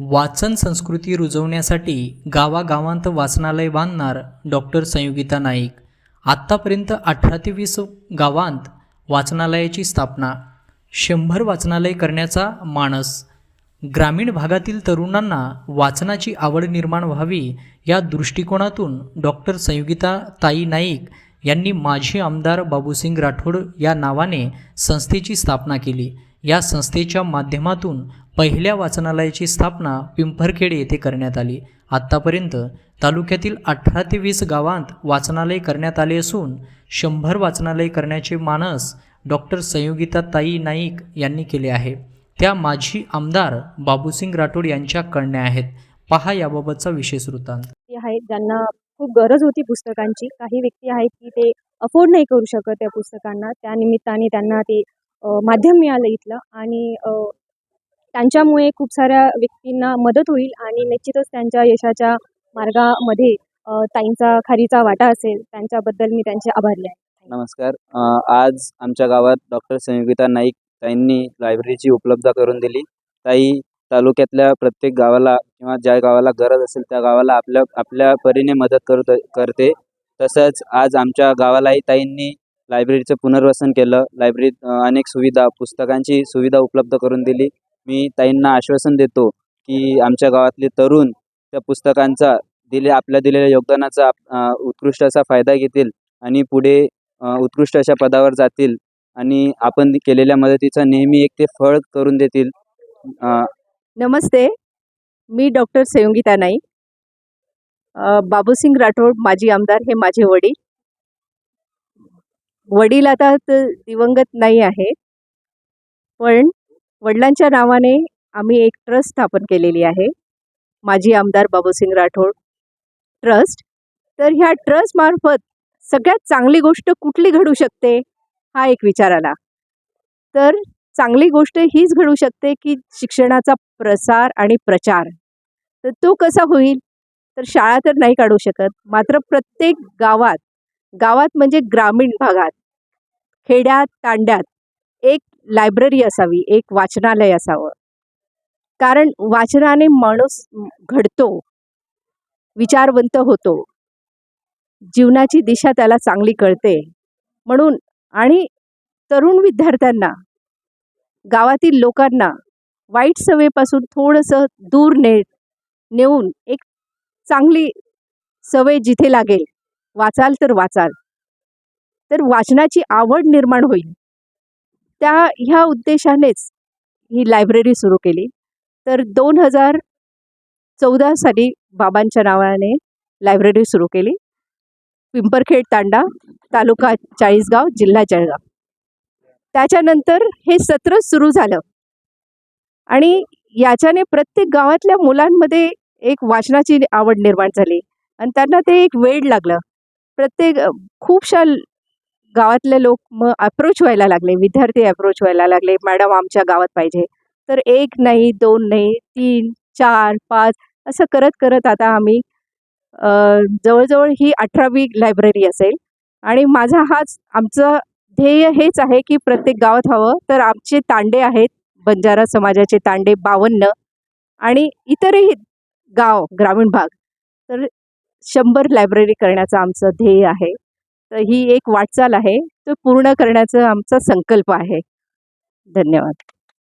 वाचन संस्कृती रुजवण्यासाठी गावागावांत वाचनालय बांधणार डॉक्टर संयुगिता नाईक. आत्तापर्यंत अठरा ते वीस गावांत वाचनालयाची स्थापना. शंभर वाचनालय करण्याचा मानस. ग्रामीण भागातील तरुणांना वाचनाची आवड निर्माण व्हावी या दृष्टिकोनातून डॉक्टर संयुगिता ताई नाईक यांनी माजी आमदार बाबूसिंग राठोड या नावाने संस्थेची स्थापना केली. या संस्थेच्या माध्यमातून पहिल्या वाचनालयाची स्थापना पिंपरखेड येथे करण्यात आली. आत्तापर्यंत तालुक्यातील अठरा ते वीस गावांत वाचनालय करण्यात आले असून शंभर वाचनालय करण्याचे मानस डॉक्टर संयोगिता ताई नाईक यांनी केले आहे. त्या माजी आमदार बाबूसिंग राठोड यांच्या कन्या आहेत. पहा याबाबतचा विशेष वृत्तांत. आहेत ज्यांना खूप गरज होती पुस्तकांची. काही व्यक्ती आहेत की ते अफोर्ड नाही करू शकत त्या पुस्तकांना. त्या निमित्ताने त्यांना ते माध्यम मिळालं इथलं. आणि त्यांच्यामुळे खूप साऱ्या व्यक्तींना मदत होईल आणि निश्चितच त्यांच्या यशाच्या मार्गामध्ये ताईंचा खारीचा वाटा असेल त्यांच्याबद्दल मी त्यांचे आभारी आहे. नमस्कार. आज आमच्या गावात डॉक्टर संयोगिता नाईक ताईंनी लायब्ररीची उपलब्ध करून दिली. ताई तालुक्यातल्या प्रत्येक गावाला किंवा ज्या गावाला गरज असेल त्या गावाला आपल्या आपल्या परीने मदत करत करते. तसंच आज आमच्या गावालाही ताईंनी लायब्ररीचं पुनर्वसन केलं. लायब्ररीत अनेक सुविधा पुस्तकांची सुविधा उपलब्ध करून दिली. मी ताईंना आश्वासन देतो की आमच्या गावातले तरुण त्या पुस्तकांचा दिले आपल्या दिलेल्या योगदानाचा उत्कृष्ट असा फायदा घेतील आणि पुढे उत्कृष्ट अशा पदावर जातील आणि आपण केलेल्या मदतीचा नेहमी एक ते फळ करून देतील. नमस्ते. मी डॉक्टर संयोगिता नाईक. बाबूसिंग राठोड माजी आमदार हे माझे वडील. वडील आता दिवंगत नाही आहे पण वडिलांच्या नावाने आम्ही एक ट्रस्ट स्थापन केलेली आहे. माजी आमदार बाबूसिंग राठोड ट्रस्ट. तर ह्या ट्रस्टमार्फत सगळ्यात चांगली गोष्ट कुठली घडू शकते? हा एक विचार आला. तर चांगली गोष्ट हीच घडू शकते की शिक्षणाचा प्रसार आणि प्रचार. तर तो कसा होईल? तर शाळा तर नाही काढू शकत. मात्र प्रत्येक गावात गावात म्हणजे ग्रामीण भागात खेड्यात तांड्यात एक लायब्ररी असावी एक वाचनालय असावं. कारण वाचनाने माणूस घडतो विचारवंत होतो. जीवनाची दिशा त्याला चांगली कळते. म्हणून आणि तरुण विद्यार्थ्यांना गावातील लोकांना वाईट सवयीपासून थोडंसं दूर ने नेऊन एक चांगली सवय जिथे लागेल वाचाल तर वाचाल. तर वाचनाची आवड निर्माण होईल. त्या ह्या उद्देशानेच ही लायब्ररी सुरू केली. तर दोन हजार चौदा साली बाबांच्या नावाने लायब्ररी सुरू केली. पिंपरखेड तांडा तालुका चाळीसगाव जिल्हा जळगाव. त्याच्यानंतर हे सत्र सुरू झालं. आणि याच्याने प्रत्येक गावातल्या मुलांमध्ये एक वाचनाची आवड निर्माण झाली. आणि त्यांना ते एक वेळ लागलं. प्रत्येक खूपशा गावातले लोक मग अप्रोच व्हायला लागले विद्यार्थी अप्रोच व्हायला लागले मॅडम आमच्या गावात पाहिजे. तर एक नाही दोन नाही तीन चार पाच असं करत करत आता आम्ही जवळजवळ ही अठरावी लायब्ररी असेल. आणि माझा हाच आमचं ध्येय हेच आहे की प्रत्येक गावात हवं तर आमचे तांडे आहेत बंजारा समाजाचे तांडे बावन्न आणि इतरही गाव ग्रामीण भाग. तर शंभर लायब्ररी करण्याचं आमचं ध्येय आहे. तर ही एक वाटचाल आहे तो पूर्ण करण्याचा आमचा संकल्प आहे. धन्यवाद.